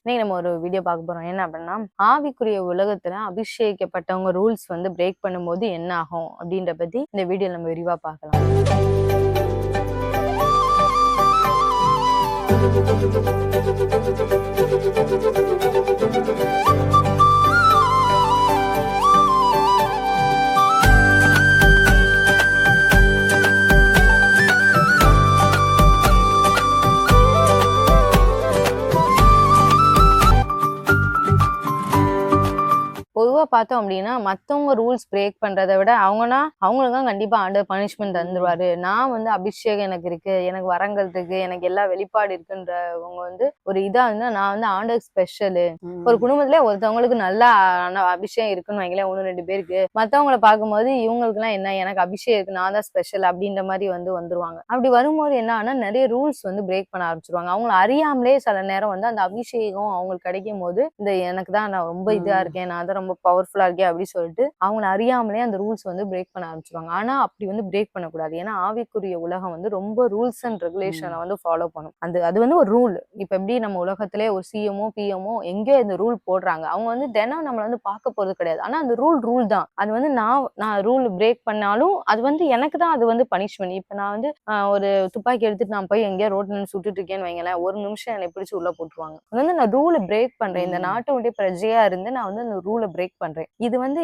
இன்னைக்கு நம்ம ஒரு வீடியோ பார்க்க போறோம். என்ன அப்படின்னா ஆவிக்குரிய உலகத்துல அபிஷேகிக்கப்பட்டவங்க ரூல்ஸ் வந்து பிரேக் பண்ணும்போது என்ன ஆகும் அப்படின்ற பத்தி இந்த வீடியோ நம்ம விரிவா பார்க்கலாம். பொதுவா பார்த்தோம் அப்படின்னா மத்தவங்க ரூல்ஸ் பிரேக் பண்றதை விட அவங்கன்னா அவங்களுக்கு தான் கண்டிப்பா ஆண்டவர் பனிஷ்மெண்ட் தந்துருவாரு. நான் வந்து அபிஷேகம் எனக்கு இருக்கு எனக்கு வரங்கள் இருக்கு எனக்கு எல்லா வெளிப்பாடு இருக்குன்றவங்க வந்து ஒரு இதா இருந்தா நான் வந்து ஆண்டவர் ஸ்பெஷலு ஒரு குடும்பத்துல ஒருத்தவங்களுக்கு நல்ல அபிஷேகம் இருக்குன்னு வைங்களேன் ஒன்று ரெண்டு பேருக்கு. மத்தவங்கள பார்க்கும்போது இவங்களுக்குலாம் என்ன எனக்கு அபிஷேகம் இருக்கு நான் தான் ஸ்பெஷல் அப்படின்ற மாதிரி வந்து வந்துருவாங்க. அப்படி வரும்போது என்ன ஆனா நிறைய ரூல்ஸ் வந்து பிரேக் பண்ண ஆரம்பிச்சிருவாங்க. அவங்கள அறியாமலே சில நேரம் வந்து அந்த அபிஷேகம் அவங்களுக்கு கிடைக்கும் போது இந்த எனக்கு தான் நான் ரொம்ப இதா. இருக்கேன் நான் தான் ரொம்ப பவர்ஃபுல்லா இருக்கேன் அப்படின்னு சொல்லிட்டு அவங்கள அறியாமலே அந்த ரூல்ஸ் வந்து பிரேக் பண்ண ஆரம்பிச்சிருவாங்க. ஆனா அப்படி வந்து பிரேக் பண்ணக்கூடாது. ஏன்னா ஆவிக்குரிய உலகம் வந்து ரொம்ப ரூல்ஸ் அண்ட் ரெகுலேஷனை வந்து ஃபாலோ பண்ணும். அந்த அது வந்து ஒரு ரூல் இப்ப எப்படி நம்ம உலகத்திலே ஒரு சிஎமோ பிஎமோ எங்கேயோ இந்த ரூல் போடுறாங்க. அவங்க வந்து தினம் நம்மள வந்து பார்க்க போறது கிடையாது. ஆனா அந்த ரூல் ரூல் தான். அது வந்து நான் நான் ரூல் பிரேக் பண்ணாலும் அது வந்து எனக்கு தான் அது வந்து பனிஷ்மெண்ட் இப்ப நான் வந்து ஒரு துப்பாக்கி எடுத்துட்டு நான் போய் எங்கேயோ ரோட்ல சுட்டுட்டு இருக்கேன்னு வைங்களேன். ஒரு நிமிஷம் என்னை பிடிச்சு உள்ள போட்டுருவாங்க. அது வந்து நான் ரூலை பிரேக் பண்றேன். இந்த. நாட்டுடைய பிரஜையா இருந்து நான் வந்து அந்த ரூலை பிரேக் பண்றேன். இது வந்து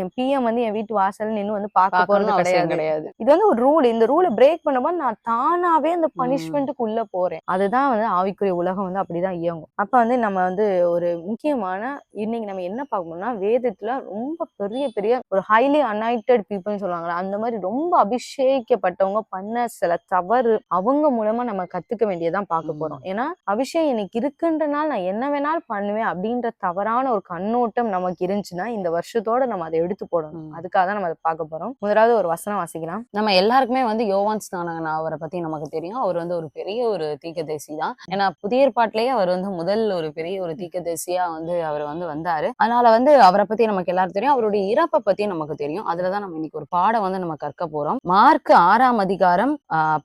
என் பிஎம் வந்து என் வீட்டு வாசல் நின்னு வந்து பார்க்க போறது கிடையாது. கிடையாது. இது வந்து ஒரு ரூல் இந்த ரூலை பிரேக் பண்ணும்போது நான் தானாவே அந்த பனிஷ்மெண்ட்டுக்கு உள்ள போறேன். அதுதான் வந்து ஆவிக்குரிய உலகம் வந்து அப்படிதான் இயங்கும். அப்ப வந்து நம்ம வந்து ஒரு முக்கியமான இன்னைக்கு நம்ம என்ன பார்க்கணும்னா வேதத்துல ரொம்ப பெரிய பெரிய ஒரு ஹைலி அனாய்டட் பீப்புள்னு சொல்லுவாங்கல்ல அந்த மாதிரி ரொம்ப அபிஷேகிக்கப்பட்டவங்க பண்ண சில தவறு அவங்க மூலமா நம்ம கத்துக்க வேண்டியதான் பார்க்க. போறோம். ஏன்னா அபிஷேகம் எனக்கு இருக்குன்றனால நான் என்ன வேணாலும் பண்ணுவேன் அப்படின்ற தவறான ஒரு கண்ணோட்டம் நமக்கு இருந்துச்சுன்னா இந்த வருஷத்தோட நம்ம அதை எடுத்து போடணும். அதுக்காக தான் நம்ம அதை பார்க்க போறோம். முதலாவது ஒரு வசனம் வாசிக்கலாம். நம்ம எல்லாருக்குமே வந்து யோவான் ஸ்நானகன் அவரை பத்தி நமக்கு தெரியும். அவர் வந்து ஒரு பெரிய ஒரு தீர்க்கதரிசி தான். ஏன்னா புதிய ஏற்பாட்டிலேயே அவர் வந்து முதல் ஒரு பெரிய ஒரு தீர்க்கதரிசியா வந்து அவர் வந்து வந்தாரு. அதனால வந்து அவரை பத்தி நமக்கு எல்லாரும் தெரியும். அவருடைய இறப்பை பத்தி நமக்கு தெரியும். அதுலதான் நம்ம இன்னைக்கு ஒரு பாடம் வந்து நம்ம கற்க போறோம். மார்க் ஆறாம் அதிகாரம்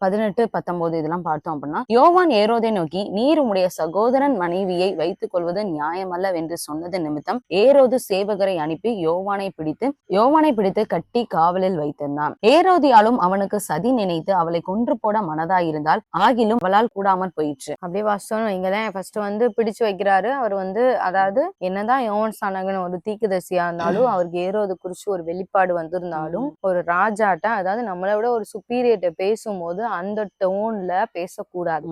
பதினெட்டு பத்தொன்பது இதெல்லாம் பார்த்தோம் அப்படின்னா யோவான் ஏரோதை நோக்கி நீர் உம்முடைய சகோதரன் மனைவியை வைத்துக் கொள்வது நியாயமல்ல என்று சொன்னது நிமித்தம் ஏரோது சேவகரை அனுப்பி யோவானை பிடித்து யோவானை பிடித்து கட்டி காவலில் வைத்திருந்தான். ஏரோதியாலும் அவனுக்கு சதி நினைத்து அவளை கொன்று போட மனதாயிருந்தால் ஆகிலும் அவளால் கூடாமற் போயிற்று. அப்படியே வாசிச்சோம்னு வைங்களேன். ஃபர்ஸ்ட் வந்து பிடிச்சு வைக்கிறாரு. அவர் வந்து அதாவது என்னதான் யோவன் ஸ்நானகன் ஒரு தீக்குதரிசியா இருந்தாலும் அவருக்கு ஏரோது குறிச்சு ஒரு வெளிப்பாடு வந்திருந்தாலும் ஒரு ராஜாட்ட அதாவது நம்மளை விட ஒரு சுப்பீரியர்ட்ட பேசும்போது அந்த டோன்ல பேசக்கூடாது.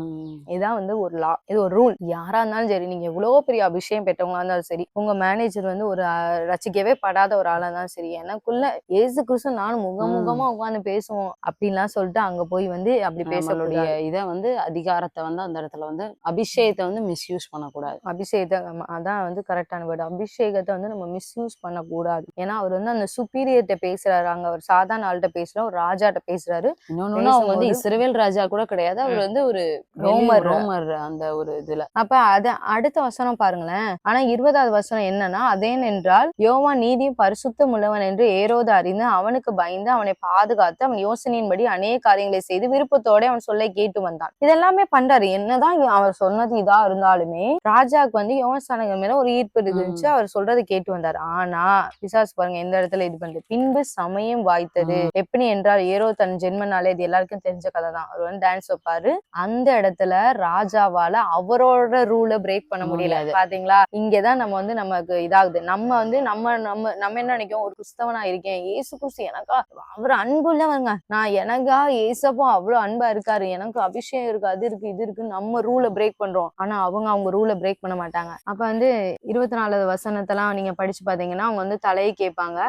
இதான் வந்து ஒரு லா இது ஒரு ரூல் யாரா இருந்தாலும் சரி நீங்க எவ்வளவு பெரிய அபிஷேகம் பெற்றவங்களா இருந்தாலும் சரி உங்க மேனேஜர் வந்து ஒரு ரசிக்கவே படாத ஒரு ஆளா இருந்தாலும் சரி. எனக்குள்ள ஏசு கிறிஸ்து நானும் முகமுகமா உட்கார்ந்து பேசுவோம் அப்படின்லாம் சொல்லிட்டு அங்க போய் வந்து அப்படி பேசக்கூடிய இதை வந்து அதிகாரத்தை வந்து அந்த இடத்துல வந்து அபிஷேகத்தை வந்து மிஸ்யூஸ் பண்ணக்கூடாது. அபிஷேகத்தை அதான் வந்து கரெக்டான வேர்டு அபிஷேகத்தை வந்து நம்ம மிஸ்யூஸ் பண்ணக்கூடாது. ஏன்னா அவர் வந்து அந்த சுப்பீரியர்ட்ட பேசுறாரு. அங்க அவர் சாதாரண ஆள்கிட்ட பேசுற ஒரு ராஜாட்ட பேசுறாரு. இன்னொன்னு அவங்க வந்து இஸ்ரவேல் ராஜா கூட கிடையாது. அவர் வந்து ஒரு ரோமர். ரோமர் அந்த ஒரு இதுல. அப்ப அத அடுத்த வசனம் பாருங்களேன். ஆனா இருபதாவது வசனம் என்னன்னா அதேன் என்றால் யோவான் நீதியும் பரிசுத்தம் உள்ளவன் என்று ஏரோது அறிந்து அவனுக்கு பயந்து அவனை பாதுகாத்து அவன் யோசனையின்படி அநேக காரியங்களை செய்து விருப்பத்தோட அவன் சொல்லை கேட்டு வந்தான். இதெல்லாமே பண்றாரு. என்னதான் அவர் சொன்னது இதா இருந்தாலுமே ராஜாக்கு வந்து யோவான் மேல ஒரு ஈர்ப்பு இருந்துச்சு. அவர் சொல்றதை கேட்டு வந்தார். ஆனா பிசாசு பாருங்க எந்த இடத்துல இது பண்ணுது பின்பு சமயம் வாய்த்தது. எப்படி என்றால் ஏரோ தன் ஜென்மனாலே இது எல்லாருக்கும் தெரிஞ்ச கதை தான். அவர் வந்து டான்ஸ் வைப்பாரு. அந்த இடத்துல ராஜாவால அவரோட ரூலை பிரேக் பண்ண முடியல. பாத்தீங்களா? இங்கதான் நம்ம வந்து நமக்கு இதாகுது. நம்ம வந்து நம்ம நம்ம நம்ம என்ன நினைக்கும் ஒரு கிறிஸ்தவனா இருக்கேன். ஏசு கிறிஸ்து எனக்கா? அவர் அன்பு இல்லவங்க நான் எனக்கா? ஏசப்போ அவ்வளவு அன்பா இருக்காரு. எனக்கு அபிஷேகம் இருக்கு அது இருக்கு இது இருக்கு நம்ம ரூலை பிரேக் பண்றோம். ஆனா அவங்க அவங்க ரூலை பிரேக் பண்ண மாட்டாங்க. அப்ப வந்து இருபத்தி நாலாவது வசனத்தெல்லாம் நீங்க படிச்சு பாத்தீங்கன்னா அவங்க வந்து தலையை கேட்பாங்க.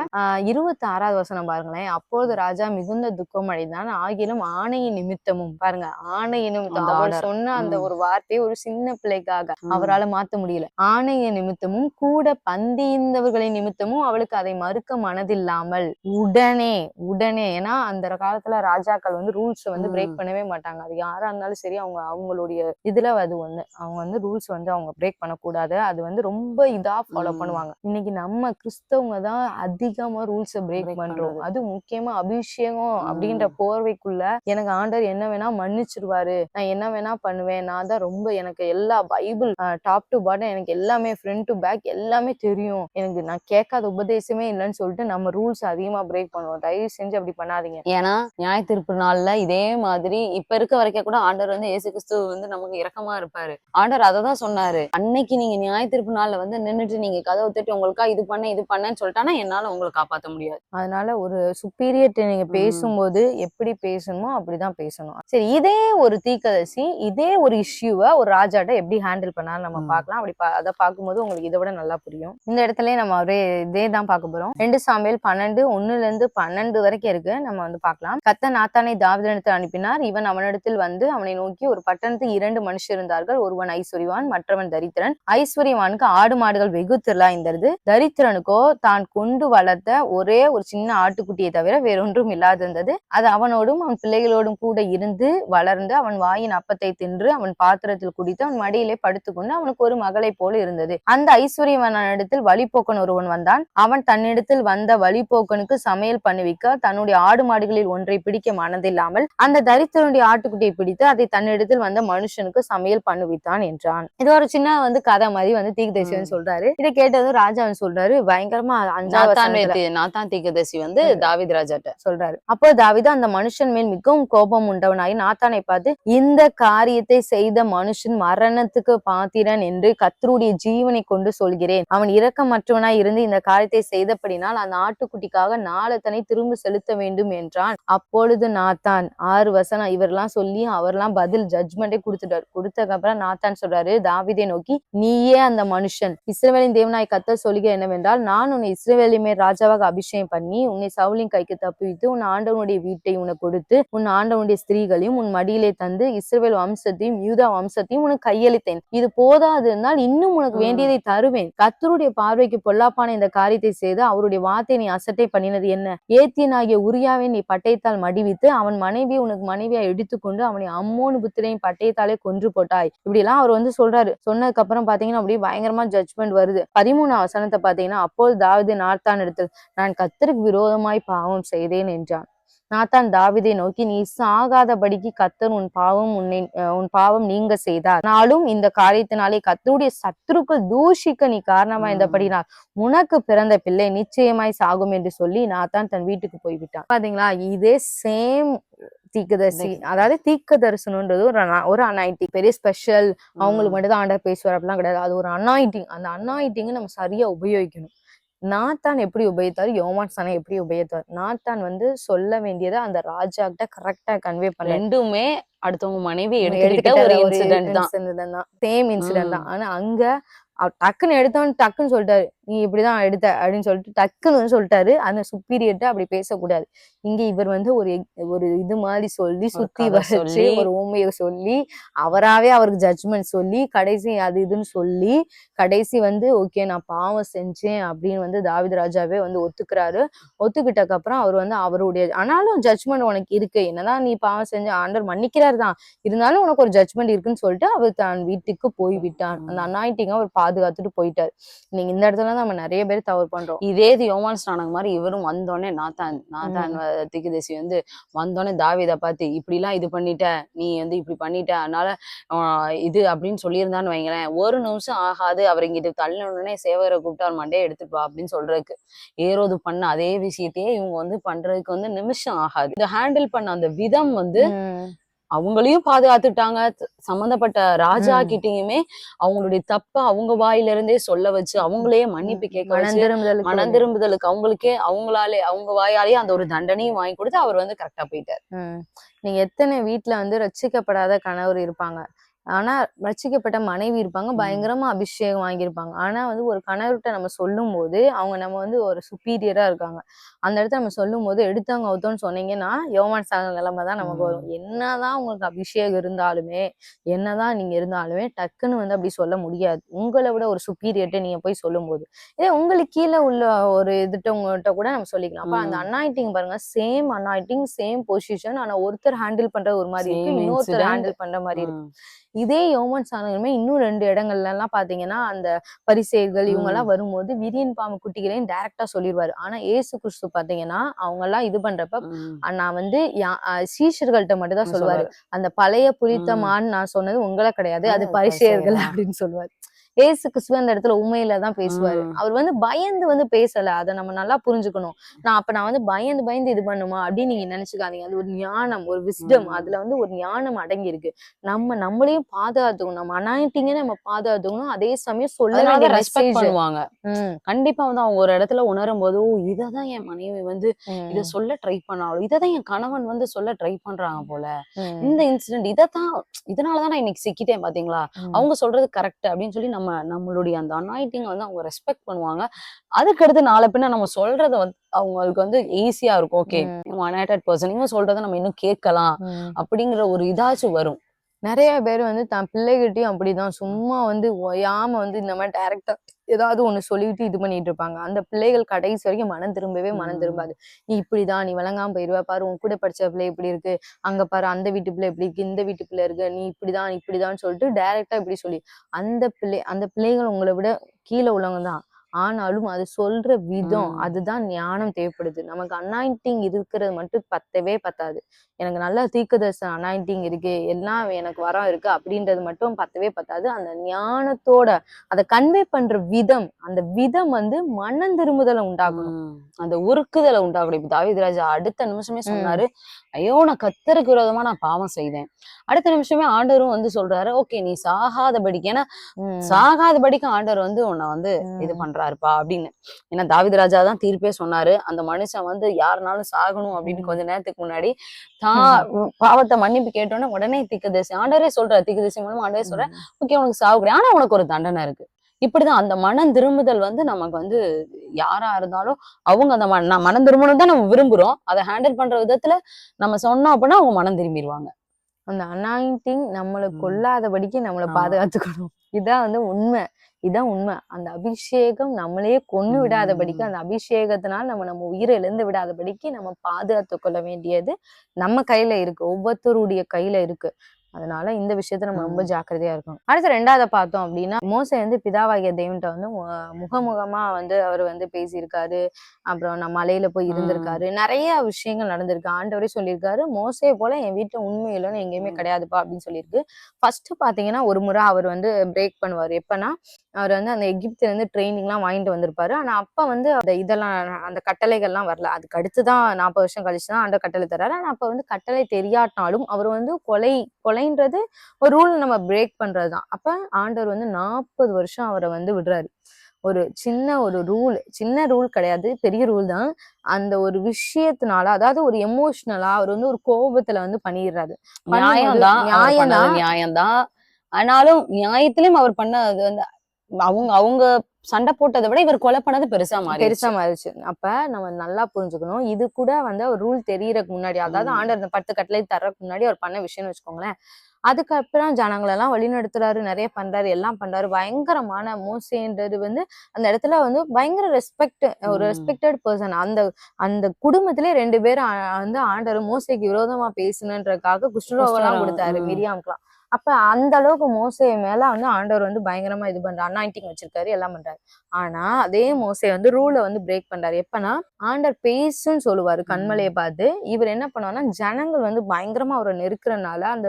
இருபத்தி ஆறாவது வசனம் பாருங்களேன். அப்பொழுது ராஜா மிகுந்த துக்கம் அடைந்தான். ஆகிலும் ஆணையின் நிமித்தமும். பாருங்க ஆணையின் நிமித்தம் அவர். சொன்ன அந்த. ஒரு வார்த்தையை ஒரு சின்ன பிள்ளைக்காக. அவரால மாத்த முடியல. ஆணைய நிமித்தமும் கூட பந்தியிருந்தவர்கள் மற்றவர்களின் நிமித்தமும் அவளுக்கு அதை மறுக்க மனதில்லாமல் உடனே உடனே ஏன்னா அந்த காலத்துல ராஜாக்கள் வந்து ரூல்ஸ் வந்து பிரேக். பண்ணவே மாட்டாங்க அது யாரா இருந்தாலும் சரி அவங்க அவங்களுடைய இதுல அது ஒண்ணு அவங்க வந்து ரூல்ஸ் வந்து அவங்க பிரேக் பண்ணக்கூடாது அது வந்து ரொம்ப இதா ஃபாலோ. பண்ணுவாங்க இன்னைக்கு நம்ம கிறிஸ்தவங்க தான் அதிகமா ரூல்ஸை பிரேக் Break பண்றோம். அது முக்கியமா அபிஷேகம் அப்படின்ற. போர்வைக்குள்ள எனக்கு ஆண்டவர் என்ன வேணா மன்னிச்சிருவாரு நான் என்ன வேணா பண்ணுவேன் நான் தான் ரொம்ப எனக்கு எல்லா பைபிள் டாப் டு பாட்டம் எனக்கு எல்லாமே ஃப்ரண்ட் டு பேக் எல்லாமே தெரியும் எனக்கு நான் கேட்காத உபதேசமே இல்லைன்னு சொல்லிட்டு நம்ம ரூல்ஸ் அதிகமா பிரேக் பண்ணுவோம். தயவு செஞ்சு அப்படி பண்ணாதீங்க. ஏன்னா நியாய தீர்ப்பு நாள்ல இதே மாதிரி இப்ப இருக்க வரைக்கும் கூட ஆண்டவர் வந்து இயேசு கிறிஸ்து வந்து நமக்கு இரக்கமா இருப்பாரு. ஆண்டவர் அதை தான் சொன்னாரு. அன்னைக்கு நீங்க நியாய தீர்ப்பு நாள்ல வந்து நின்னுட்டு நீங்க கதவை தட்டி உங்களுக்கா இது பண்ண இது பண்ணேன்னு சொல்லிட்டானா என்னால உங்களை காப்பாத்த முடியாது. அதனால ஒரு சுப்பீரியர்ட்ட நீங்க. பேசும்போது எப்படி பேசணுமோ அப்படிதான் பேசணும். சரி இதே ஒரு தீக்கதரிசி இதே ஒரு இஷ்யூவை ஒரு ராஜாட்ட எப்படி ஹேண்டில் பண்ணாலும் நம்ம. பார்க்கலாம். அப்படி அதை பார்க்கும்போது உங்களுக்கு இதை விட நல்லா புரியும். இந்த இடத்துல நம்ம ஒரே இதே தான் பார்க்க போறோம். ரெண்டு சாமியல் பன்னெண்டு ஒன்னுல இருந்து பன்னெண்டு வரைக்கும் இருக்கு. நம்ம வந்து பார்க்கலாம். கத்த நாத்தானை தாவிதனிடத்தில் அனுப்பினார். இவன் அவனிடத்தில் வந்து அவனை நோக்கி ஒரு பட்டணத்தில் இரண்டு மனுஷர் இருந்தார்கள். ஒருவன் ஐஸ்வர்யவான் மற்றவன் தரித்திரன். ஐஸ்வர்யவானுக்கு ஆடு மாடுகள் வெகு திரளாய்ந்தது தரித்திரனுக்கோ தான் கொண்டு வளர்த்த ஒரே ஒரு சின்ன ஆட்டுக்குட்டியை தவிர வேறொன்றும் இல்லாதிருந்தது. அது அவனோடும் அவன் பிள்ளைகளோடும் கூட இருந்து வளர்ந்து அவன் வாயின் அப்பத்தை தின்று அவன் பாத்திரத்தில் குடித்து அவன் மடியிலே படுத்துக்கொண்டு அவனுக்கு ஒரு மகளை போல இருந்தது. அந்த ஐஸ்வர்யவனிடத்தில் வழிபோ வழிபோக்கன் ஒருவன் வந்தான். அவன் தன்னிடத்தில் வந்த வழிபோக்கனுக்கு சமையல் பண்ணுவிக்க தன்னுடைய ஆடு மாடுகளில் ஒன்றை பிடிக்க மனதில்லாமல் அந்த தரித்திரனுடைய ஆட்டுக்குட்டியை பிடித்து அதை தன்னிடத்தில் வந்த மனுஷனுக்கு சமையல் பண்ணுவித்தான் என்றான். இது ஒரு சின்ன வந்து கதை மாதிரி வந்து தீர்க்கதரிசிவன் ம். சொல்றாரு. இதை கேட்டதும் ராஜாவன் சொல்றாரு பயங்கரமா அஞ்சாவது நாத்தான் தீர்க்கதரிசி வந்து. தாவீது ராஜாட்ட. சொல்றாரு. அப்போ தாவீது அந்த மனுஷன் மேல் மிகவும் கோபம் உண்டவனாய் நாத்தானை பார்த்து இந்த காரியத்தை செய்த மனுஷன் மரணத்துக்கு பாத்திரன் என்று கத்தருடைய ஜீவனை கொண்டு சொல்கிறேன். அவன் இரக்கமற்றவனாய் இருந்து இந்த காரியத்தை செய்தபடினால் அந்த ஆட்டுக்குட்டிக்காக நாளத்தனை திரும்ப செலுத்த வேண்டும் என்றான். அப்பொழுது நாத்தான் ஆறு வசனம் இவரெல்லாம் சொல்லி அவர்லாம் பதில் ஜட்ஜ்மெண்டே கொடுத்துட்டாரு. கொடுத்ததுக்கு அப்புறம் நாத்தான் சொல்றாரு தாவீதை நோக்கி நீயே அந்த மனுஷன். இஸ்ரவேலின் தேவனாய் கத்த சொல்லுக என்னவென்றால் நான் உன்னை இஸ்ரவேலின் மேல் ராஜாவாக அபிஷேகம் பண்ணி உன்னை சவுலின் கைக்கு தப்புவித்து உன் ஆண்டவனுடைய வீட்டை உனக்கு கொடுத்து உன் ஆண்டவனுடைய ஸ்திரீகளையும் உன் மடியிலே தந்து இஸ்ரவேல் வம்சத்தையும் யூதா வம்சத்தையும் உனக்கு கையளித்தேன். இது போதாது இருந்தால் இன்னும் உனக்கு. வேண்டியதை தருவேன். கத்தருடைய பார்வைக்கு பொல்லாப்பான இந்த காரியத்தை செய்து அவருடைய வார்த்தை நீ அசட்டை பண்ணினது என்ன? ஏத்தியனாகிய உரியாவை நீ பட்டயத்தால் மடிவித்து அவன் மனைவி உனக்கு மனைவியா எடுத்துக்கொண்டு அவனை அம்மோனு புத்திரையும் பட்டயத்தாலே கொன்று போட்டாய். இப்படி எல்லாம் அவர் வந்து சொல்றாரு. சொன்னதுக்கு அப்புறம் பாத்தீங்கன்னா அப்படியே பயங்கரமா ஜட்ஜ்மெண்ட் வருது. பதிமூணு அவசனத்தை பாத்தீங்கன்னா அப்போது தாவது நார்த்தான் எடுத்து நான் கத்தருக்கு விரோதமாய் பாவம் செய்தேன் என்றான். நாத்தான் தாவீதை நோக்கி நீ சாகாதபடிக்கு கத்தர் உன் பாவம் உன்னை உன் பாவம் நீங்க செய்தார். நாளும் இந்த காரியத்தினாலே கத்தருடைய சத்துருக்கள் தூஷிக்க நீ காரணமா. இருந்தபடினால் உனக்கு பிறந்த பிள்ளை நிச்சயமாய் சாகும் என்று சொல்லி நாத்தான் தன் வீட்டுக்கு போய்விட்டான் பாத்தீங்களா? இதே சேம் தீக்கதரிசி அதாவது தீக்க தரிசனம்ன்றது ஒரு ஒரு அனாயிட்டி. பெரிய ஸ்பெஷல் அவங்களுக்கு ம். மட்டும் தான் ஆண்டர் பேசுவார் அப்படிலாம் கிடையாது. அது ஒரு அனாயிட்டிங் அந்த அனாயிட்டிங்க நம்ம சரியா உபயோகிக்கணும். நாத்தான் எப்படி உபயோகித்தார் யோமான் சனை எப்படி உபயோகித்தார்? நாத்தான் வந்து சொல்ல வேண்டியதை அந்த ராஜா கிட்ட கரெக்டா கன்வே பண்ண ரெண்டுமே அடுத்தவங்க மனைவி எடுத்துக்கிட்ட ஒரு இன்சிடென்ட் தான். சேம் இன்சிடென்ட் தான். ஆனா அங்க அவர் டக்குன்னு எடுத்தவன் டக்குன்னு சொல்லிட்டாரு. நீ இப்படிதான் எடுத்த அப்படின்னு சொல்லிட்டு டக்குன்னு வந்து சொல்லிட்டாரு. அந்த சுப்பீரியர்ட்ட அப்படி பேசக்கூடாது. இங்க இவர் வந்து ஒரு ஒரு இது மாதிரி சொல்லி சுத்தி வச்சு. ஒரு ஊமையை சொல்லி அவராவே அவருக்கு ஜட்ஜ்மெண்ட் சொல்லி கடைசி அது இதுன்னு சொல்லி கடைசி வந்து ஓகே நான் பாவம் செஞ்சேன் அப்படின்னு வந்து தாவித ராஜாவே வந்து ஒத்துக்கிறாரு. ஒத்துக்கிட்டக்கு அப்புறம் அவர் வந்து அவருடைய ஆனாலும் ஜட்ஜ்மெண்ட் உனக்கு இருக்கு. என்னதான் நீ பாவம் செஞ்ச ஆண்டவர் மன்னிக்கிறார் தான். இருந்தாலும் உனக்கு ஒரு ஜட்ஜ்மெண்ட் இருக்குன்னு சொல்லிட்டு அவர் தான் வீட்டுக்கு போய் விட்டான். அந்த அனாயிட்டிங்க அவர் பாதுகாத்துட்டு போயிட்டாரு. நீங்க இந்த இடத்துல நம்ம நிறைய பேர் தவறு பண்றோம். இதே இது யோவான் ஸ்நானகம் மாதிரி இவரும் வந்தோடனே நாத்தான் நாத்தான் திக்குதேசி வந்து வந்தோடனே தாவீதை பார்த்து இப்படி எல்லாம் இது பண்ணிட்ட நீ வந்து இப்படி பண்ணிட்ட அதனால இது அப்படின்னு சொல்லியிருந்தான்னு வைங்களேன். ஒரு நிமிஷம் ஆகாது அவர் இங்கிட்டு தள்ளின உடனே சேவகரை கூப்பிட்டு அவர் மண்டையை எடுத்துட்டு வா அப்படின்னு சொல்றதுக்கு. ஏரோது பண்ண அதே விஷயத்தையே இவங்க வந்து பண்றதுக்கு வந்து நிமிஷம் ஆகாது. இதை ஹேண்டில் பண்ண அந்த விதம் வந்து அவங்களையும் பாதுகாத்துட்டாங்க சம்பந்தப்பட்ட ராஜா. கிட்டயுமே அவங்களுடைய தப்ப அவங்க வாயில இருந்தே சொல்ல வச்சு அவங்களே மன்னிப்பு கேட்க மனந்திரும்புதலுக்கு அவங்களுக்கே அவங்களாலே அவங்க வாயாலேயே அந்த ஒரு தண்டனையும் வாங்கி கொடுத்து அவர் வந்து கரெக்டா போயிட்டார். உம் நீங்க எத்தனை வீட்ல வந்து ரட்சிக்கப்படாத கணவர் இருப்பாங்க? ஆனா ரட்சிக்கப்பட்ட மனைவி இருப்பாங்க. பயங்கரமா அபிஷேகம் வாங்கியிருப்பாங்க ஆனா வந்து ஒரு கணவர்கிட்ட நம்ம சொல்லும் போது அவங்க நம்ம வந்து ஒரு சுப்பீரியரா இருக்காங்க அந்த இடத்துல நம்ம சொல்லும் போது எடுத்தவங்க அவுத்தோன்னு சொன்னீங்கன்னா யோவான் சாக நிலைமை தான் நமக்கு வரும் என்னதான் உங்களுக்கு அபிஷேகம் இருந்தாலுமே என்னதான் நீங்க இருந்தாலுமே டக்குன்னு வந்து அப்படி சொல்ல முடியாது உங்களை விட ஒரு சுப்பீரியர்ட்ட நீங்க போய் சொல்லும் போது இதே உங்களுக்கு கீழே உள்ள ஒரு இதுட்ட உங்கள்கிட்ட கூட நம்ம சொல்லிக்கலாம் அப்ப அந்த ம். அனாயிட்டிங் பாருங்க சேம் அனாயிட்டிங் சேம் பொசிஷன் ஆனா ஒருத்தர் ஹேண்டில் பண்றது ஒரு மாதிரி இருக்கு இன்னொருத்தர். ஹேண்டில் பண்ற மாதிரி இருக்கு. இதே யோமன் சாணகமே இன்னும் ரெண்டு இடங்கள்ல எல்லாம் பாத்தீங்கன்னா அந்த பரிசேர்கள் இவங்க எல்லாம் வரும்போது விரியன் பாம்பு குட்டிகளையும் டைரக்டா சொல்லிடுவாரு ஆனா ஏசு கிறிஸ்து பாத்தீங்கன்னா அவங்க எல்லாம் இது பண்றப்ப ம். "அஹ் நான் வந்து சீஷர்கள்ட்ட மட்டும் தான் சொல்லுவாரு அந்த பழைய. மான் நான் சொன்னது உங்களை கிடையாது அது பரிசேயர்கள் பரிசேயர்களா. அப்படின்னு சொல்லுவாரு ஏசு கிறிஸ்துவ அந்த இடத்துல உண்மையில தான் பேசுவாரு. அவர் வந்து பயந்து வந்து பேசல. அதை நம்ம நல்லா புரிஞ்சுக்கணும். நான் அப்ப நான் வந்து பயந்து பயந்து இது பண்ணுமா அப்படின்னு நீங்க நினைச்சுக்காதீங்க. அது ஒரு ஞானம் ஒரு விஸ்டம். அதுல வந்து ஒரு ஞானம் அடங்கி இருக்கு நம்ம நம்மளையும் பாதுகாத்துக்கணும். நம்ம அனாயிட்டிங்க நம்ம பாதுகாத்துக்கணும். அதே சமயம் சொல்ல வேண்டிய ரெஸ்பெக்ட் பண்ணுவாங்க. கண்டிப்பா வந்து அவங்க ஒரு இடத்துல உணரும் போது "ஓ, இததான் என் மனைவி வந்து இத சொல்ல ட்ரை பண்ணாலும் இததான் என் கணவன் வந்து சொல்ல ட்ரை பண்றாங்க போல. இந்த இன்சிடென்ட் இதத்தான் இதனாலதான் நான் இன்னைக்கு சிக்கிட்டேன் பாத்தீங்களா? அவங்க சொல்றது கரெக்ட் அப்படின்னு சொல்லி நம்ம நம்மளுடைய அந்த அனாயிட்டிங் வந்து அவங்க ரெஸ்பெக்ட் பண்ணுவாங்க. அதுக்கடுத்து நாளை பின்ன நம்ம சொல்றத வந்து அவங்களுக்கு வந்து ஈஸியா இருக்கும். ஓகே அனாயிட்டட் பர்சன் இவங்க சொல்றத நம்ம இன்னும் கேட்கலாம் அப்படிங்கிற ஒரு இதாச்சும் வரும். நிறைய பேர் வந்து தன் பிள்ளைகிட்டயும் அப்படிதான். சும்மா வந்து ஓயாம வந்து இந்த மாதிரி டைரக்டா ஏதாவது ஒண்ணு சொல்லிட்டு இது பண்ணிட்டு இருப்பாங்க. அந்த பிள்ளைகள் கடைசி வரைக்கும் மனம் திரும்பவே மனம். திரும்பாது. நீ இப்படிதான் நீ விளங்காம போயிருவ பாரு உன் கூட படிச்ச பிள்ளை இப்படி இருக்கு. அங்க பாரு அந்த வீட்டு பிள்ளை இப்படி இருக்கு இந்த வீட்டு பிள்ளை இருக்கு. நீ இப்படிதான் இப்படிதான் சொல்லிட்டு டைரக்டா இப்படி சொல்லி அந்த பிள்ளை அந்த பிள்ளைகள் உங்களை விட கீழே உள்ளவங்க தான் ஆனாலும் அது சொல்ற விதம். அதுதான் ஞானம் தேவைப்படுது. நமக்கு அனாயிண்டிங் இருக்கிறது மட்டும் பத்தவே பத்தாது. எனக்கு நல்ல தீர்க்கதரிசன அனாயிண்டிங் இருக்கு எல்லாம் எனக்கு வரம் இருக்கு அப்படின்றது மட்டும் பத்தவே பத்தாது. அந்த ஞானத்தோட அதை கன்வே பண்ற விதம் அந்த விதம் வந்து மனம் திரும்புதலை உண்டாக்கணும். ம். அந்த உருக்குதலை உண்டாகணும் இப்ப தாவீது ராஜா அடுத்த நிமிஷமே சொன்னாரு ஐயோ நான் கத்தருக்கு விரோதமா நான் பாவம் செய்தேன். அடுத்த நிமிஷமே ஆண்டவரும் வந்து சொல்றாரு ஓகே நீ சாகாதபடிக்கு. ஏன்னா சாகாதபடிக்கு ஆண்டவர் வந்து உன்னை வந்து இது உம் பண்றாருப்பா அப்படின்னு. ஏன்னா தாவீது ராஜா தான் தீர்ப்பே சொன்னாரு. அந்த மனுஷன் வந்து யாருனாலும் சாகணும் அப்படின்னு கொஞ்ச நேரத்துக்கு முன்னாடி தான் பாவத்தை மன்னிப்பு கேட்டோன்னே உடனே திக்கதேசி ஆண்டவரே சொல்றாரு திக்கதேசி மூலமா ஆண்டவரே சொல்ற ஓகே உனக்கு சாகுறேன் ஆனா உனக்கு ஒரு தண்டனை இருக்கு. இப்படிதான் அந்த மனம் திரும்புதல் வந்து நமக்கு வந்து யாரா இருந்தாலும் அவங்க அந்த மனம் திரும்பணும் தான் நம்ம விரும்புறோம். அதை ஹேண்டில் பண்ற விதத்துல நம்ம சொன்னோம் அப்படின்னா அவங்க மனம் திரும்பிடுவாங்க அந்த அனாயிண்டிங் நம்மளை கொல்லாதபடிக்கு நம்மளை பாதுகாத்துக்கணும். இதான் வந்து உண்மை. இதான் உண்மை. அந்த அபிஷேகம் நம்மளையே கொன்னு விடாதபடிக்கு அந்த அபிஷேகத்தினால் நம்ம நம்ம உயிரை இழந்து விடாதபடிக்கு நம்ம பாதுகாத்து கொள்ள வேண்டியது நம்ம கையில இருக்கு. ஒவ்வொருத்தருடைய கையில இருக்கு. அதனால இந்த விஷயத்த நம்ம ரொம்ப ஜாக்கிரதையா இருக்கணும். அடுத்து ரெண்டாவது பார்த்தோம் அப்படின்னா மோசே வந்து பிதாவாகிய தேவன்ட்ட வந்து முகமுகமா வந்து அவர் வந்து பேசியிருக்காரு. அப்புறம் நான் மலையில போய் இருந்திருக்காரு. நிறைய விஷயங்கள் நடந்திருக்கு. ஆண்டவரே சொல்லியிருக்காரு மோசே போல என் வீட்டுல உண்மை இல்லைன்னு எங்கேயுமே கிடையாதுப்பா அப்படின்னு சொல்லியிருக்கு. ஃபர்ஸ்ட் பாத்தீங்கன்னா ஒரு முறை அவர் வந்து பிரேக் பண்ணுவார். எப்பன்னா அவர் வந்து அந்த எகிப்துல இருந்து ட்ரைனிங்லாம் வாங்கிட்டு வந்திருப்பாரு. ஆனா அப்ப வந்து அந்த இதெல்லாம் அந்த கட்டளைகள்லாம் வரல. அதுக்கு அடுத்துதான் நாற்பது வருஷம் கழிச்சு தான் ஆண்டவர் கட்டளை தர்றாரு. ஆனா அப்ப வந்து கட்டளை தெரியாட்டினாலும் அவர் வந்து கொலை கொலைன்றது ஒரு ரூல் நம்ம பிரேக் பண்றதுதான். அப்ப ஆண்டவர் வந்து நாற்பது வருஷம் அவரை வந்து விடுறாரு. ஒரு சின்ன ஒரு ரூல் சின்ன ரூல் கிடையாது பெரிய ரூல் தான். அந்த ஒரு விஷயத்தினால அதாவது ஒரு எமோஷனலா அவர் வந்து ஒரு கோபத்துல வந்து பண்ணிடுறாரு. அவர் நியாயம்னா பண்ணது நியாயம்தான். ஆனாலும் நியாயத்திலயும் அவர் பண்ணது வந்து அவங்க அவங்க சண்டை போட்டதை விட இவர் கொலை பண்ணது பெருசா பெருசா மாறிடுச்சு. மாறிடுச்சு அப்ப நம்ம நல்லா புரிஞ்சுக்கணும். இது கூட வந்து ஒரு ரூல் தெரியறதுக்கு முன்னாடி அதாவது ஆண்டர் இந்த பத்து கட்டளை தர்றதுக்கு முன்னாடி அவர் பண்ண விஷயம்னு வச்சுக்கோங்களேன். அதுக்கப்புறம் ஜனங்களை எல்லாம் வழிநடத்துறாரு நிறைய பண்றாரு எல்லாம் பண்றாரு. பயங்கரமான மோசேன்றது வந்து அந்த இடத்துல வந்து பயங்கர ரெஸ்பெக்ட் ஒரு ரெஸ்பெக்டட் பர்சன் அந்த அந்த குடும்பத்திலே ரெண்டு பேரும் வந்து ஆண்டவர் மோசேக்கு விரோதமா பேசணுன்றதுக்காக குஷ்டரோகம் எல்லாம் கொடுத்தாரு மிரியாம்க்குலாம் அப்ப அந்த அளவுக்கு மோசை மேல வந்து ஆண்டவர் வந்து பயங்கரமா இது பண்றாரு. அனாயிண்டிங் வச்சிருக்காரு எல்லாம் பண்றாரு. ஆனா அதே மோசை வந்து ரூலை வந்து பிரேக் பண்றாரு. எப்பன்னா ஆண்டர் பேசுன்னு சொல்லுவாரு கண்மலையை பார்த்து. இவர் என்ன பண்ணுவாருன்னா ஜனங்கள் வந்து பயங்கரமா அவரை நெருக்கிறனால அந்த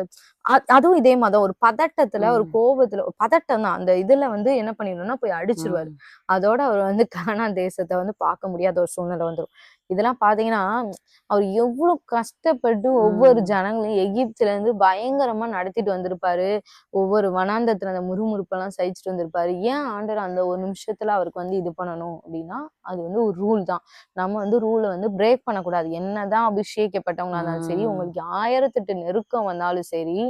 அதுவும் இதே மாதிரி ஒரு பதட்டத்துல ஒரு கோபத்துல ஒரு பதட்டம் தான். அந்த இதுல வந்து என்ன பண்ணிடணும்னா போய் அடிச்சிருவாரு. அதோட அவர் வந்து கானா தேசத்தை வந்து பார்க்க முடியாத ஒரு சூழ்நிலை வந்துரும். இதெல்லாம் பாத்தீங்கன்னா அவர் எவ்வளவு கஷ்டப்பட்டு ஒவ்வொரு ஜனங்களையும் எகிப்துல இருந்து பயங்கரமா நடத்திட்டு வந்திருப்பாரு. ஒவ்வொரு வனாந்தத்துல அந்த முறுமுறுப்பெல்லாம் சகிச்சுட்டு வந்திருப்பாரு. ஏன் ஆண்டர் அந்த ஒரு நிமிஷத்துல அவருக்கு வந்து இது பண்ணணும் அப்படின்னா அது வந்து ஒரு ரூல் தான். நம்ம வந்து ரூலை வந்து பிரேக் பண்ணக்கூடாது. என்னதான் அபிஷேகிக்கப்பட்டவங்களா இருந்தாலும் சரி உங்களுக்கு ஆயிரத்தெட்டு நெருக்கம் வந்தாலும் சரி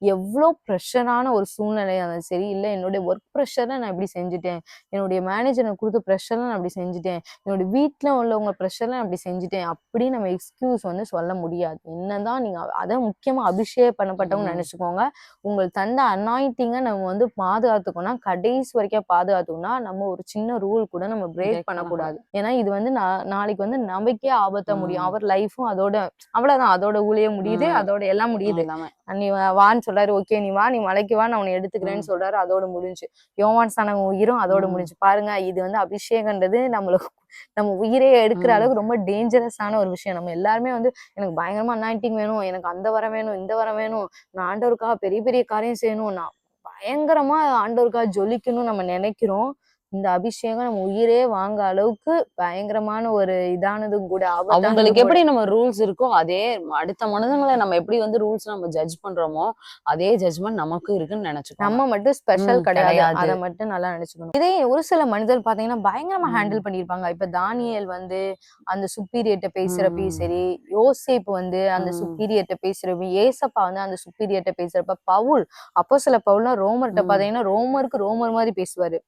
எவ்வளோ ப்ரெஷரான ஒரு சூழ்நிலையா இருந்தாலும் சரி இல்ல என்னுடைய ஒர்க் ப்ரெஷரை நான் இப்படி செஞ்சுட்டேன் என்னுடைய மேனேஜர் எனக்கு கொடுத்த ப்ரெஷர்ல நான் அப்படி செஞ்சுட்டேன் என்னுடைய வீட்ல உள்ளவங்க ப்ரெஷர்ல நான் அப்படி செஞ்சுட்டேன் அப்படி நம்ம எக்ஸ்கியூஸ் வந்து சொல்ல முடியாது. என்னதான் நீங்க அதான் முக்கியமா அபிஷேக் பண்ணப்பட்டவங்க ம். நினைச்சுக்கோங்க உங்களுக்கு தந்த அனாயிட்டிங்க நம்ம வந்து பாதுகாத்துக்கணும்னா கடைசி வரைக்கும் பாதுகாத்துக்கணும்னா நம்ம ஒரு சின்ன ரூல் கூட நம்ம பிரேக் பண்ணக்கூடாது. ஏன்னா இது வந்து நா- நாளைக்கு வந்து நமக்கே ஆபத்தா முடியும். அவர் லைஃபும் அதோட அவ்வளவுதான். அதோட ஊழிய முடியுது. அதோட எல்லாம் முடியுது. நீ வா- வான்னு சொல்றாரு ஓகே நீ வா நீ மலைக்கு வா நான் உன்னை எடுத்துக்கிறேன்னு சொல்றாரு. அதோட முடிஞ்சு. யோவான் சாணம் உயிரும் அதோட. முடிஞ்சு. பாருங்க இது வந்து அபிஷேகன்றது நம்மளுக்கு நம்ம உயிரே எடுக்கிற. அளவுக்கு ரொம்ப டேஞ்சரஸான ஒரு விஷயம். நம்ம எல்லாருமே வந்து எனக்கு பயங்கரமா அனாயிட்டிங் வேணும் எனக்கு அந்த வரம் வேணும் இந்த வரம் வேணும் நான் ஆண்டவருக்காக பெரிய பெரிய காரியம் செய்யணும் நான் பயங்கரமா ஆண்டவருக்காக ஜொலிக்கணும்னு நம்ம நினைக்கிறோம். இந்த அபிஷேகம் நம்ம உயிரே வாங்க அளவுக்கு பயங்கரமான ஒரு இதானதும் கூட அவங்களுக்கு. எப்படி நம்ம ரூல்ஸ் இருக்கோ அதே அடுத்த மனிதங்களை நம்ம எப்படி வந்து ரூல்ஸ் நம்ம ஜட்ஜ் பண்றோமோ அதே ஜட்ஜ்மெண்ட் நமக்கு இருக்குன்னு நினைச்சுக்கோங்க நம்ம மட்டும் ஸ்பெஷல் கிடையாது. அதை மட்டும் நல்லா நினைச்சுக்கணும் இதே ஒரு சில மனிதர் பாத்தீங்கன்னா பயங்கரமா. ஹேண்டில் பண்ணிருப்பாங்க இப்ப தானியல் வந்து அந்த சுப்பீரியர்ட்ட பேசுறப்பயும். சரி யோசேப்பு வந்து அந்த. சுப்பீரியர்ட்ட பேசுறப்ப ஏசப்பா வந்து அந்த சுப்பீரியர்ட்ட பேசுறப்ப பவுல் அப்போ சில பவுல்னா ரோமர்ட்ட ம். பாத்தீங்கன்னா ரோமருக்கு ரோமர் மாதிரி பேசுவாரு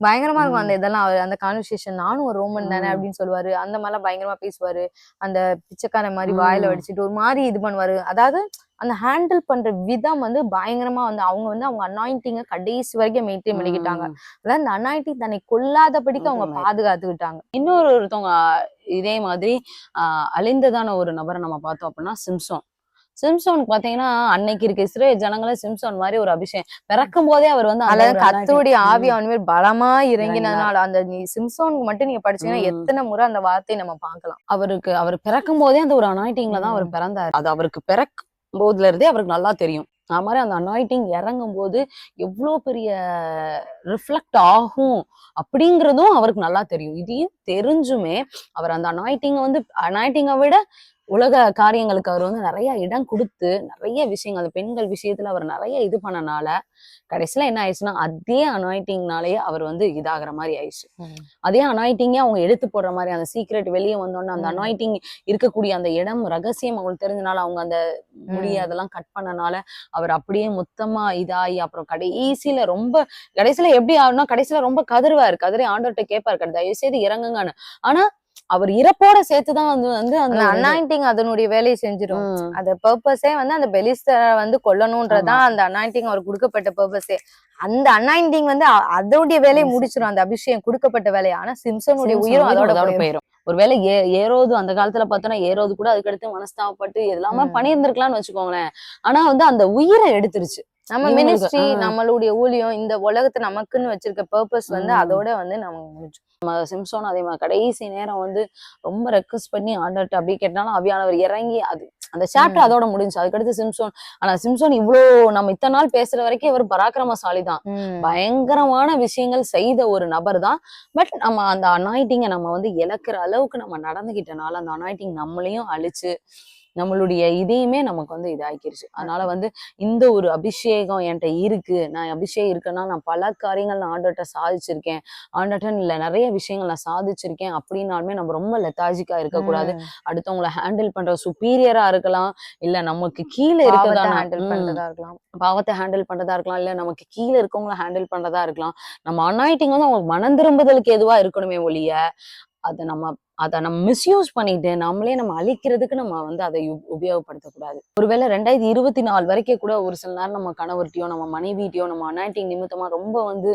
பயங்கரமா இருக்கும் அந்த. இதெல்லாம் அவர் அந்த கான்வர்சேஷன் நானும் ஒரு ரோமன் தானே. அப்படின்னு சொல்லுவாரு அந்த மாதிரிலாம் பயங்கரமா பேசுவாரு அந்த பிச்சைக்காரன் மாதிரி வாயில. வடிச்சிட்டு ஒரு மாதிரி இது பண்ணுவாரு அதாவது அந்த ஹேண்டில் பண்ற விதம் வந்து பயங்கரமா வந்து அவங்க வந்து அவங்க அனாயிண்டிங்க கடைசி வரைக்கும் மெயின்டைன் பண்ணிக்கிட்டாங்க. அதாவது அந்த அனாயிண்டிங் தன்னை கொல்லாதபடிக்கு அவங்க. பாதுகாத்துக்கிட்டாங்க இன்னொரு ஒருத்தவங்க இதே மாதிரி அழிந்ததான ஒரு நபரை நம்ம பார்த்தோம் அப்படின்னா சிம்சோன் சிம்சோன் பாத்தீங்கன்னா அன்னைக்கு இருக்க இஸ்ரேல் ஜனங்களே சிம்சோன் மாதிரி ஒரு அபிஷேகம் பிறக்கும் போதே அவர் வந்து அதாவது anointing. ஆவி. அவன் மேல் பலமா இறங்கினதுனால அந்த நீ சிம்சோனுக்கு மட்டும் நீங்க படிச்சீங்கன்னா. எத்தனை முறை அந்த வார்த்தையை நம்ம பார்க்கலாம் அவருக்கு அவர் பிறக்கும் போதே அந்த ஒரு அனாயிட்டிங்ல தான் அவர். பிறந்தாரு அது அவருக்கு பிறக்கும் போதுல இருந்தே அவருக்கு நல்லா தெரியும் அது மாதிரி அந்த அனாயிட்டிங் இறங்கும் போது எவ்வளோ பெரிய ரிஃப்ளெக்ட் ஆகும் அப்படிங்கிறதும் அவருக்கு நல்லா தெரியும் இதையும் தெரிஞ்சுமே அவர் அந்த அனாயிட்டிங்க வந்து அனாயிட்டிங்கை விட உலக காரியங்களுக்கு அவர் வந்து நிறைய இடம் கொடுத்து நிறைய விஷயங்கள் அந்த பெண்கள் விஷயத்துல அவர் நிறைய இது பண்ணனால கடைசியில என்ன ஆயிடுச்சுன்னா அதே அனாயிட்டிங்னாலேயே அவர் வந்து இதாகிற மாதிரி ஆயிடுச்சு அதே அனாயிட்டிங்கே அவங்க எடுத்து போடுற மாதிரி அந்த சீக்ரெட் வெளியே வந்தோடனே அந்த. அனாயிட்டிங் இருக்கக்கூடிய அந்த இடம் ரகசியம் அவங்களுக்கு தெரிஞ்சனால அவங்க அந்த முடிய. அதெல்லாம் கட் பண்ணனால அவர் அப்படியே மொத்தமா இதாகி அப்புறம் கடைசியில ரொம்ப கடைசியில எப்படி ஆகும்னா கடைசியில ரொம்ப கதறுவாரு கதறி ஆண்டவர்கிட்ட கேட்பாரு "கடவுளே, தயவு செய்து இறங்குங்கன்னு ஆனா அவர் இறப்போட சேர்த்துதான் வந்து வந்து அந்த அனாயிண்டிங் அதனுடைய வேலையை செஞ்சிடும். அந்த பர்பஸே வந்து அந்த பெலிஸ்தரை வந்து கொல்லணும்ன்றதுதான் அந்த அனாயிண்டிங் அவர் கொடுக்கப்பட்ட பர்பஸே அந்த அனாயிண்டிங் வந்து அதோடைய வேலையை. முடிச்சிடும் அந்த அபிஷேகம் கொடுக்கப்பட்ட வேலையை ஆனா சிம்சனுடைய சிம்சன் உயிரும் அதோட போயிடும். ஒருவேளை ஏ ஏரோது அந்த காலத்துல பார்த்தோன்னா ஏரோது கூட அதுக்கடுத்து மனஸ்தாபப்பட்டு எல்லாமே. பண்ணியிருந்திருக்கலாம்னு வச்சுக்கோங்களேன். ஆனா வந்து அந்த உயிரை எடுத்துருச்சு. நம்ம மினிஸ்ட்ரி. நம்மளுடைய ஊழியம் இந்த உலகத்தை நமக்குன்னு வச்சிருக்க பர்பஸ் வந்து. அதோட வந்து நம்ம முடிஞ்சு சிம்சோன் அதே மாதிரி கடைசி நேரம் வந்து ரொம்ப ரெக்வஸ்ட் பண்ணி ஆண்டர்ட்ட அப்படி கேட்டாலும் அவியானவர் இறங்கி அது அந்த சாப்டர். அதோட முடிஞ்சு அதுக்கடுத்து சிம்சோன் ஆனா சிம்சோன் இவ்வளோ நம்ம இத்தனை நாள் பேசுற வரைக்கும் இவர் பராக்கிரமசாலி தான். பயங்கரமான விஷயங்கள் செய்த ஒரு நபர் தான் பட் நம்ம அந்த அனாயிட்டிங்கை நம்ம வந்து இழக்கிற அளவுக்கு நம்ம நடந்துகிட்டனால அந்த அனாயிட்டிங் நம்மளையும் அழிச்சு நம்மளுடைய இதையுமே நமக்கு வந்து இதாக்கிருச்சு. அதனால வந்து இந்த ஒரு அபிஷேகம் என்கிட்ட இருக்கு. நான் அபிஷேகம் இருக்குன்னா நான் பல காரியங்கள் நான் ஆண்டர்கிட்ட சாதிச்சிருக்கேன். ஆண்டர்கிட்ட இல்ல நிறைய விஷயங்கள் நான் சாதிச்சிருக்கேன் அப்படின்னாலுமே நம்ம ரொம்ப லெத்தாஜிக்கா இருக்கக்கூடாது. அடுத்தவங்களை ஹேண்டில் பண்ற சுப்பீரியரா இருக்கலாம். இல்ல நமக்கு கீழே பாவத்தை இருக்கதான ஹேண்டில். பண்றதா இருக்கலாம். பாவத்தை ஹேண்டில் பண்றதா இருக்கலாம். இல்ல நமக்கு கீழே இருக்கவங்கள ஹேண்டில் பண்றதா இருக்கலாம். நம்ம அனாயிட்டிங் வந்து அவங்க மனம் திரும்புதலுக்கு எதுவா இருக்கணுமே ஒழிய அதை நம்ம அதை நம்ம மிஸ்யூஸ் பண்ணிட்டு நம்மளே நம்ம அழிக்கிறதுக்கு நம்ம வந்து அதை உப- உபயோகப்படுத்தக்கூடாது ஒருவேளை ரெண்டாயிரத்தி இருபத்தி நாலு வரைக்கும் கூட ஒரு சில நேரம் நம்ம கணவர்கிட்டயோ நம்ம மனைவிட்டையோ நம்ம அனாயிட்டிங் நிமித்தமா ரொம்ப வந்து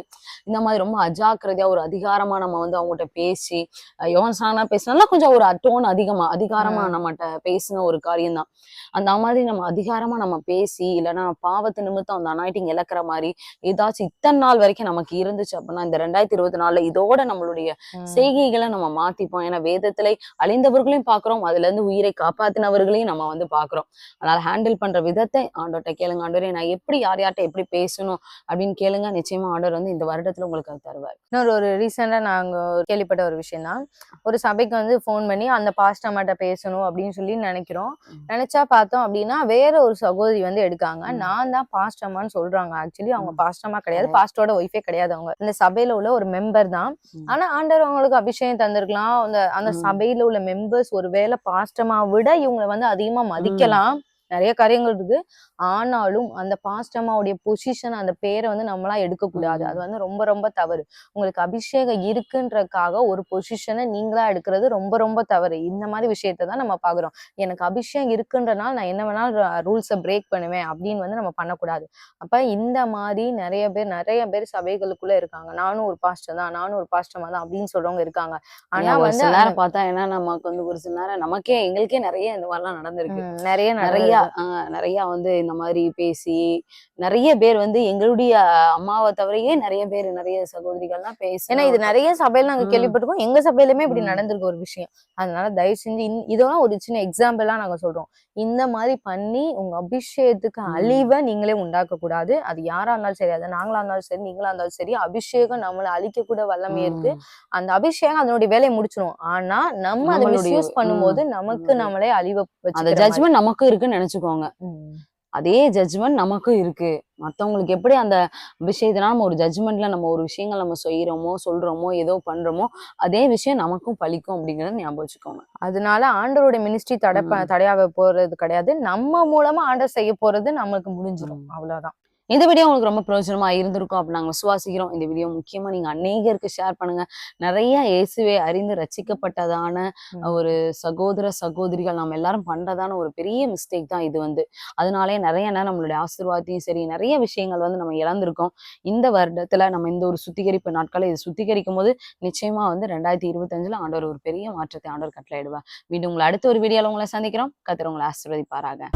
இந்த மாதிரி ரொம்ப அஜாக்கிரதையா ஒரு அதிகாரமா நம்ம வந்து அவங்ககிட்ட பேசி அஹ் யோவான் சானா பேசினால கொஞ்சம் ஒரு டோன் அதிகமா அதிகாரமா. நம்மகிட்ட பேசின ஒரு காரியம் தான் அந்த மாதிரி நம்ம அதிகாரமா நம்ம பேசி இல்லைன்னா பாவத்து நிமித்தம் அந்த அனாயிட்டிங் இழக்கிற மாதிரி ஏதாச்சும் இத்தனை நாள் வரைக்கும் நமக்கு இருந்துச்சு அப்படின்னா இந்த ரெண்டாயிரத்தி இருபத்தி நாலுல இதோட நம்மளுடைய. செய்கைகளை நம்ம மாத்திப்போம் ஏன்னா வேதத்திலே அழிந்தவர்களையும் பாக்குறோம் அதுல இருந்து உயிரை காப்பாத்தினவர்களையும் நம்ம வந்து பாக்குறோம் அதனால ஹேண்டில் பண்ற விதத்தை ஆண்டோட்ட கேளுங்க. ஆண்டவரே நான் எப்படி யார் யார்கிட்ட எப்படி பேசணும் அப்படின்னு கேளுங்க. நிச்சயமா ஆண்டவர் வந்து இந்த வருடத்துல உங்களுக்கு அது தருவார். இன்னொரு ஒரு ரீசெண்டா நாங்க கேள்விப்பட்ட ஒரு விஷயம் தான் ஒரு சபைக்கு வந்து ஃபோன் பண்ணி அந்த பாஸ்ட் அம்மாட்ட பேசணும் அப்படின்னு சொல்லி நினைக்கிறோம். நினைச்சா பார்த்தோம் அப்படின்னா வேற ஒரு சகோதரி வந்து எடுக்காங்க. நான் தான் பாஸ்ட் அம்மான்னு சொல்றாங்க. ஆக்சுவலி அவங்க ம். பாஸ்ட் அம்மா கிடையாது. பாஸ்டோட ஒய்ஃபே கிடையாது அவங்க. இந்த சபையில உள்ள ஒரு மெம்பர் தான். ஆனா ஆண்டவர் அவங்களுக்கு அபிஷேகம் தந்திருக்கலாம். அந்த அந்த. சபையில உள்ள மெம்பர்ஸ் ஒருவேளை பாஸ்டமா விட இவங்களை வந்து அதிகமா மதிக்கலாம் நிறைய காரியங்கள் இருக்கு. ஆனாலும் அந்த பாஸ்டமாவுடைய பொசிஷன் அந்த பேரை வந்து நம்மளா எடுக்கக்கூடாது. அது வந்து ரொம்ப ரொம்ப தவறு. உங்களுக்கு அபிஷேகம் இருக்குன்றதுக்காக ஒரு பொசிஷனை நீங்களா எடுக்கிறது ரொம்ப ரொம்ப தவறு. இந்த மாதிரி விஷயத்தை தான் நம்ம பாக்குறோம் எனக்கு அபிஷேகம் இருக்குன்றனால நான் என்ன வேணாலும் ரூல்ஸை பிரேக் பண்ணுவேன் அப்படின்னு வந்து நம்ம பண்ணக்கூடாது. அப்ப இந்த மாதிரி நிறைய பேர் நிறைய பேர் சபைகளுக்குள்ள இருக்காங்க. நானும் ஒரு பாஸ்டர் தான் நானும் ஒரு பாஸ்டமா தான் அப்படின்னு சொல்றவங்க இருக்காங்க. ஆனா வந்து சில நேரம் பார்த்தா என்ன நமக்கு வந்து ஒரு சில நேரம் நமக்கே எங்களுக்கே நிறைய இந்த மாதிரிலாம் நடந்திருக்கு. நிறைய நிறைய நிறைய வந்து இந்த மாதிரி பேசி நிறைய பேர் வந்து எங்களுடைய அம்மாவை தவிரையே நிறைய பேர் நிறைய சகோதரிகள்லாம் பேசி ஏன்னா இது நிறைய சபையில நாங்க. கேள்விப்பட்டிருக்கோம். எங்க சபையிலுமே இப்படி. நடந்திருக்கு ஒரு விஷயம். அதனால தயவு செஞ்சு இதெல்லாம் ஒரு சின்ன எக்ஸாம்பிளா நாங்க சொல்றோம். இந்த மாதிரி பண்ணி உங்க அபிஷேகத்துக்கு. அழிவை நீங்களே உண்டாக்க கூடாது அது யாரா இருந்தாலும் சரி அது நாங்களா இருந்தாலும் சரி நீங்களா இருந்தாலும் சரி அபிஷேகம் நம்மளை அழிக்க கூட வல்லமை இருக்கு. அந்த அபிஷேகம் அதனுடைய வேலையை முடிச்சிடும் ஆனா நம்ம அதை மிஸ்யூஸ் பண்ணும்போது நமக்கு நம்மளே அழிவை அந்த நமக்கும் இருக்குன்னு நினைச்சுக்கோங்க ம். அதே ஜட்ஜ்மெண்ட் நமக்கும் இருக்கு மத்தவங்களுக்கு எப்படி அந்த விஷயத்தினால நம்ம ஒரு ஜட்ஜ்மெண்ட்ல நம்ம ஒரு விஷயங்கள் நம்ம செய்யறோமோ சொல்றோமோ ஏதோ பண்றோமோ அதே விஷயம் நமக்கும் பலிக்கும் அப்படிங்கறத ஞாபகம் வச்சுக்கோங்க அதனால ஆண்டவருடைய மினிஸ்ட்ரி தடை. தடையாக போறது கிடையாது நம்ம மூலமா ஆண்டர் செய்ய போறது நம்மளுக்கு முடிஞ்சிடும். அவ்வளவுதான் இந்த வீடியோ உங்களுக்கு ரொம்ப பிரயோஜனமா இருந்திருக்கும் அப்படின்னு நாங்க விசுவாசிக்கிறோம். இந்த வீடியோ முக்கியமா நீங்க அநேகருக்கு ஷேர் பண்ணுங்க. நிறைய இயேசுவை அறிந்து ரச்சிக்கப்பட்டதான ம். ஒரு சகோதர சகோதரிகள் நம்ம எல்லாரும் பண்றதான ஒரு பெரிய மிஸ்டேக் தான் இது வந்து. அதனாலே நிறைய நேரம் நம்மளுடைய ஆசீர்வாதத்தையும் சரி நிறைய விஷயங்கள் வந்து நம்ம இழந்திருக்கோம். இந்த வருடத்துல நம்ம இந்த ஒரு சுத்திகரிப்பு நாட்களை இது சுத்திகரிக்கும் போது நிச்சயமா வந்து ரெண்டாயிரத்தி இருபத்தஞ்சுல ஆண்டவர் ஒரு பெரிய மாற்றத்தை ஆண்டவர் கட்டளையிடுவார். மீண்டும் உங்களை அடுத்த ஒரு வீடியோல உங்களை சந்திக்கிறோம். கத்திர உங்களை ஆசீர்வதிப்பாராக.